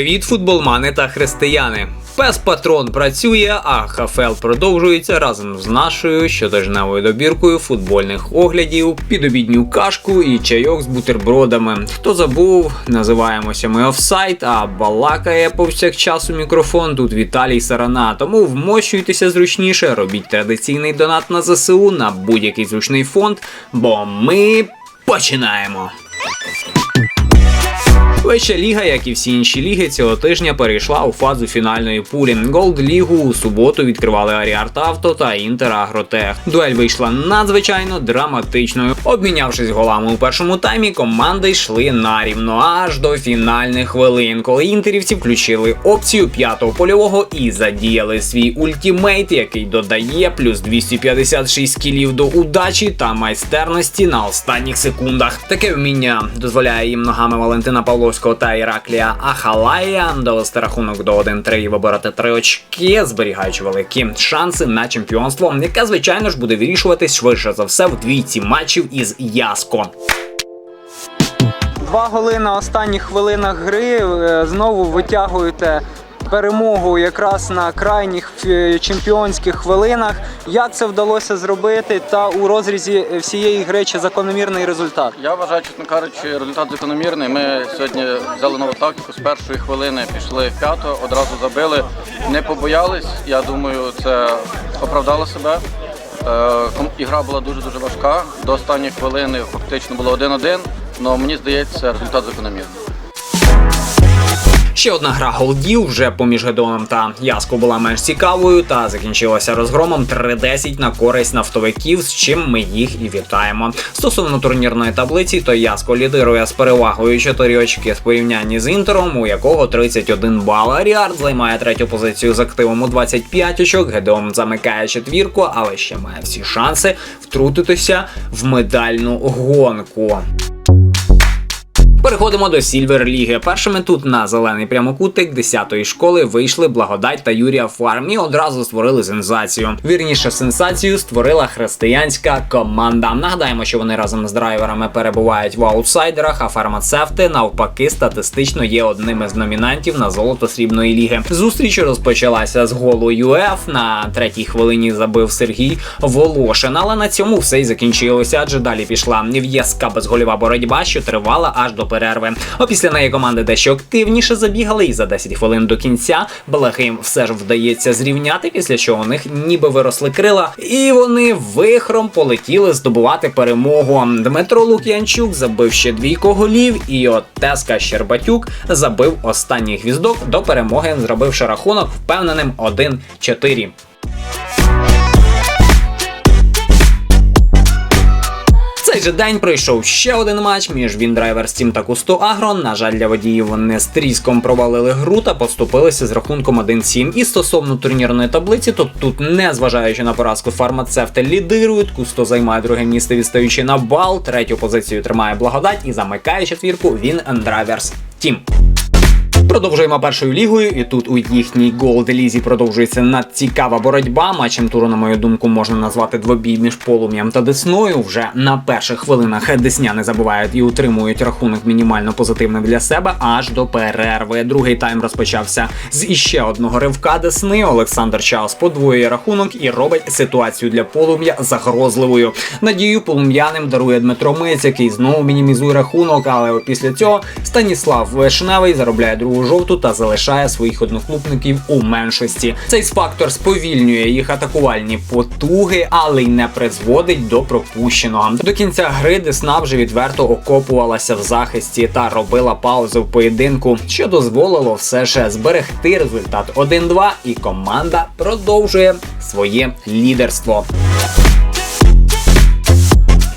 Привіт, футболмани та християни! Пес Патрон працює, а ХФЛ продовжується разом з нашою щотижневою добіркою футбольних оглядів, підобідню кашку і чайок з бутербродами. Хто забув, називаємося ми офсайт, а балакає повсякчас у мікрофон тут Віталій Сарана. Тому вмощуйтеся зручніше, робіть традиційний донат на ЗСУ на будь-який зручний фонд, бо ми починаємо. Вища ліга, як і всі інші ліги, цього тижня перейшла у фазу фінальної пулі. Голд лігу у суботу відкривали Аріарт Авто та Інтер Агротех. Дуель вийшла надзвичайно драматичною. Обмінявшись голами у першому таймі, команди йшли нарівно аж до фінальних хвилин, коли інтерівці включили опцію п'ятого польового і задіяли свій ультімейт, який додає плюс 256 кілів до удачі та майстерності на останніх секундах. Таке вміння дозволяє їм ногами Валентина Павловського та Іраклія Ахалая довести рахунок до 1-3 і вибирати три очки, зберігаючи великі шанси на чемпіонство, яке звичайно ж буде вирішуватись швидше за все в двійці матчів із Яско. Два голи на останніх хвилинах гри е, знову витягуєте перемогу якраз на крайніх е, чемпіонських хвилинах. Як це вдалося зробити? Та у розрізі всієї гри чи закономірний результат? Я вважаю, чесно кажучи, результат закономірний. Ми сьогодні взяли нову тактику. З першої хвилини пішли в п'яту, одразу забили, не побоялись. Я думаю, це оправдало себе. Е, Ігра була дуже дуже важка. До останньої хвилини фактично було 1-1, але мені здається, результат закономірний. Ще одна гра голдів вже поміж Гедоном та Яско була менш цікавою та закінчилася розгромом 3-10 на користь нафтовиків, з чим ми їх і вітаємо. Стосовно турнірної таблиці, то Яско лідирує з перевагою 4 очки в порівнянні з Інтером, у якого 31 бал. Аріард займає третю позицію з активом у 25 очок. Гедон замикає четвірку, але ще має всі шанси втрутитися в медальну гонку. Переходимо до Сільвер Ліги. Першими тут на зелений прямокутик 10-ї школи вийшли Благодать та Юрія Фарм і одразу створили сенсацію. Вірніше, сенсацію створила християнська команда. Нагадаємо, що вони разом з драйверами перебувають в аутсайдерах, а фармацевти навпаки статистично є одним із номінантів на золото срібної ліги. Зустріч розпочалася з голу ЮЕФ. На третій хвилині забив Сергій Волошин. Але на цьому все й закінчилося, адже далі пішла в'язка безгольова боротьба, що тривала аж до перерви. А після неї команди дещо активніше забігали, і за 10 хвилин до кінця Балахим все ж вдається зрівняти, після чого у них ніби виросли крила, і вони вихром полетіли здобувати перемогу. Дмитро Лук'янчук забив ще двійко голів, і от Теска Щербатюк забив останній гвіздок до перемоги, зробивши рахунок впевненим 1-4. В цей же день пройшов ще один матч між Віндрайвер Стім та Кусто Агро. На жаль, для водіїв вони з тріском провалили гру та поступилися з рахунком 1-7. І стосовно турнірної таблиці, то тут, незважаючи на поразку, фармацевти лідирують. Кусто займає друге місце, відстаючи на бал. Третю позицію тримає благодать і замикає четвірку він Драйверс Team. Продовжуємо першою лігою, і тут у їхній Голд Лізі продовжується надцікава боротьба. Матчем туру, на мою думку, можна назвати двобій між полум'ям та десною. Вже на перших хвилинах десняни забувають і утримують рахунок мінімально позитивним для себе аж до перерви. Другий тайм розпочався з іще одного ривка десни. Олександр Чаус подвоює рахунок і робить ситуацію для полум'я загрозливою. Надію полум'яним дарує Дмитро Миць, який знову мінімізує рахунок, але після цього Станіслав Вишневий заробляє другу жовту та залишає своїх одноклубників у меншості. Цей фактор сповільнює їх атакувальні потуги, але й не призводить до пропущеного. До кінця гри Десна вже відверто окопувалася в захисті та робила паузу в поєдинку, що дозволило все ж зберегти результат 1-2, і команда продовжує своє лідерство.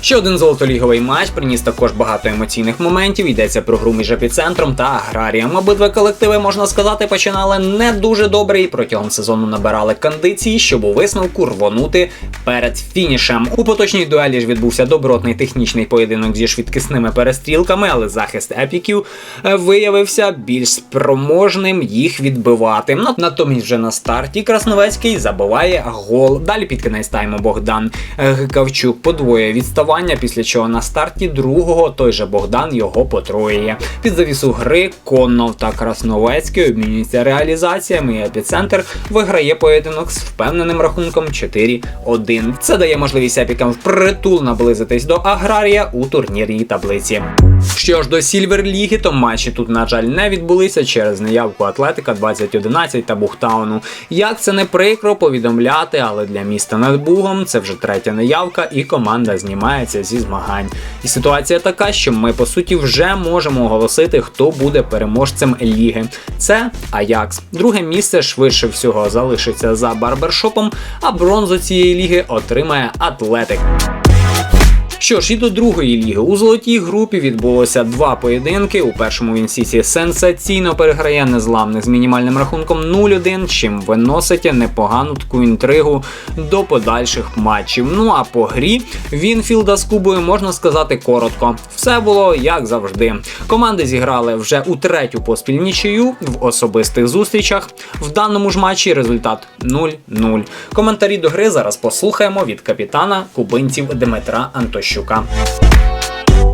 Ще один золотоліговий матч приніс також багато емоційних моментів. Йдеться про гру між епіцентром та аграрієм. Обидва колективи, можна сказати, починали не дуже добре і протягом сезону набирали кондиції, щоб у висновку рвонути перед фінішем. У поточній дуелі ж відбувся добротний технічний поєдинок зі швидкісними перестрілками, але захист епіків е, виявився більш спроможним їх відбивати. Натомість вже на старті Красновецький забиває гол. Далі під кінець тайму Богдан е, Гикавчук подвоює відставання угрупування, після чого на старті другого той же Богдан його потроює. Під завісу гри Коннов та Красновецький обмінюються реалізаціями. і Епіцентр виграє поєдинок з впевненим рахунком 4-1. Це дає можливість епікам впритул наблизитись до аграрія у турнірній таблиці. Що ж до Сільвер Ліги, то матчі тут, на жаль, не відбулися через неявку Атлетика 2011 та Бухтауну. Як це не прикро повідомляти, але для міста над Бугом це вже третя неявка, і команда знімається зі змагань. І ситуація така, що ми по суті вже можемо оголосити, хто буде переможцем ліги. Це Аякс. Друге місце швидше всього залишиться за барбершопом, а бронзу цієї ліги отримає Атлетик. Що ж, і до другої ліги у золотій групі відбулося два поєдинки. У першому він Сіті сенсаційно переграє незламних з мінімальним рахунком 0-1, чим виносить непогану таку інтригу до подальших матчів. Ну а по грі Вінфілда з Кубою можна сказати коротко. Все було як завжди. Команди зіграли вже у третю поспіль нічию в особистих зустрічах. В даному ж матчі результат 0-0. Коментарі до гри зараз послухаємо від капітана кубинців Дмитра Антощука.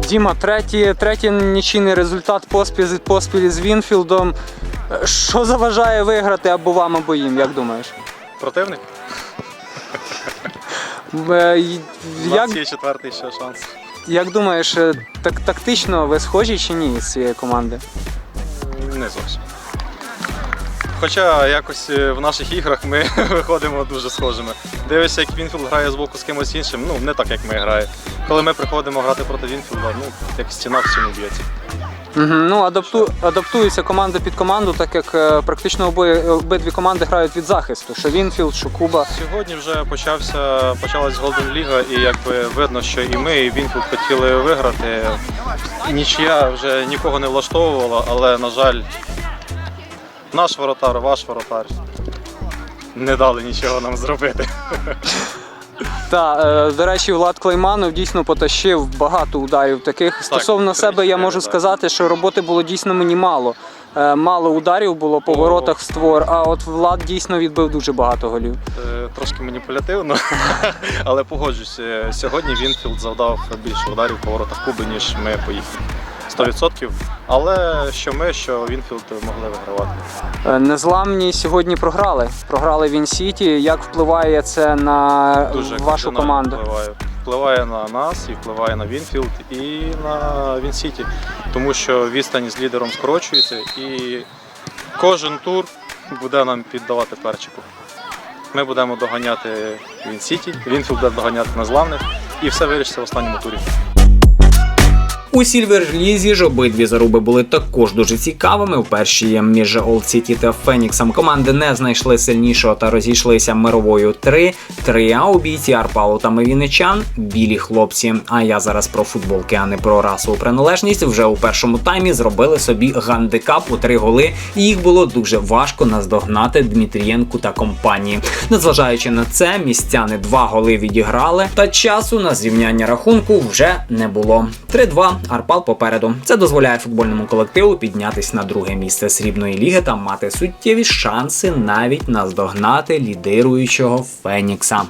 Діма, третій, третій нічийний результат поспіль, поспіль з Вінфілдом. Е, Що заважає виграти або вам, або їм, як думаєш? Противник? Е, У Як, нас є четвертий ще шанс. як думаєш, е, так, тактично ви схожі чи ні з цієї команди? Не зовсім. Хоча якось е, в наших іграх ми виходимо дуже схожими. Дивишся, як Вінфілд грає з боку з кимось іншим, ну не так як ми граємо. Коли ми приходимо грати проти Вінфілда, ну як стіна в стіну б'ється. Угу. Ну, адапту, адаптується команда під команду, так як е, практично обоє, обидві команди грають від захисту, що Вінфілд, що Куба. Сьогодні вже почався, почалась Голден Ліга, і якби видно, що і ми, і Вінфілд хотіли виграти. Нічия вже нікого не влаштовувала, але, на жаль, наш воротар, ваш воротар не дали нічого нам зробити. Та, е, до речі, Влад Клейманов дійсно потащив багато ударів таких. Стосовно себе я можу так. сказати, що роботи було дійсно мені мало. Е, Мало ударів було по воротах в створ, а от Влад дійсно відбив дуже багато голів. Е, Трошки маніпулятивно, але погоджусь, сьогодні Вінфілд завдав більше ударів по воротах Куби, ніж ми поїхали. 100%. Але що ми, що Вінфілд могли вигравати. Е, Незламні сьогодні програли. Програли Він Сіті. Як впливає це на Дуже вашу команду? Впливає. впливає на нас і впливає на Вінфілд і на Вінсіті. Тому що відстань з лідером скорочується і кожен тур буде нам піддавати перчику. Ми будемо доганяти Вінсіті, Вінфілд буде доганяти незламних і все вирішиться в останньому турі. У Сільверлізі ж обидві заруби були також дуже цікавими. У першій між Олд Сіті та Феніксом команди не знайшли сильнішого та розійшлися мировою 3-3, а у бійці Арпалу та Мевіничан білі хлопці. А я зараз про футболки, а не про расову приналежність. Вже у першому таймі зробили собі гандикап у три голи, і їх було дуже важко наздогнати Дмитрієнку та компанії. Незважаючи на це, містяни два голи відіграли, та часу на зрівняння рахунку вже не було. 3-2, Арпал попереду. Це дозволяє футбольному колективу піднятись на друге місце срібної ліги та мати суттєві шанси навіть наздогнати лідируючого Фенікса.